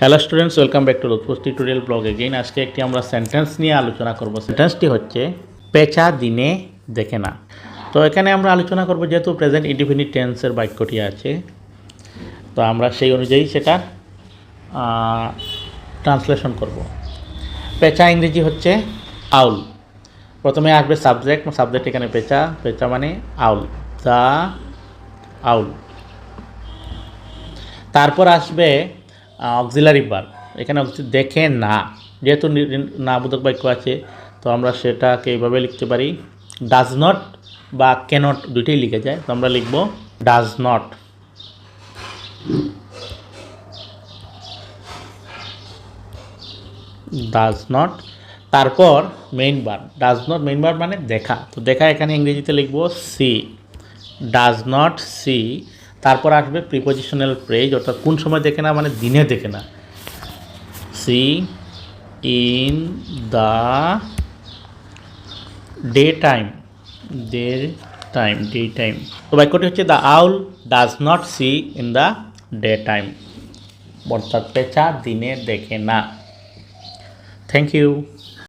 Hello students welcome back to Lutfus tutorial blog again আজকে একটি আমরা সেন্টেন্স নিয়ে আলোচনা করব। সেন্টেন্সটি হচ্ছে, পেঁচা দিনে দেখে না। তো এখানে আমরা আলোচনা করব যেহেতু প্রেজেন্ট ইন্ডিফিনিট টেন্সের বাক্যটি আছে, তো আমরা সেই অনুযায়ী সেটা ট্রান্সলেশন করব। পেঁচা ইংরেজি হচ্ছে আউল। প্রথমে আসবে সাবজেক্ট সাবজেক্ট এখানে পেঁচা পেঁচা মানে আউল দ্য আউল। তারপর আসবে অক্সিলারি বার এখানে দেখে না। যেহেতু নি- নি- না বোধক বাক্য আছে, তো আমরা সেটাকে এইভাবে লিখতে পারি ডাজ নট বা ক্যানট দুইটাই লিখে যায়। তো আমরা লিখব ডাজ নট ডাজ নট তারপর main bar does not main bar মানে দেখা। তো দেখা এখানে ইংরেজিতে লিখব সি ডাজ নট সি তারপর আসবে প্রিপোজিশনাল প্রেজ অর্থাৎ কোন সময় দেখে না মানে দিনে দেখে না। See in the day time day time day time তো বাক্যটি হচ্ছে the owl does not see in the day time অর্থাৎ পেঁচা দিনে দেখে না। Thank you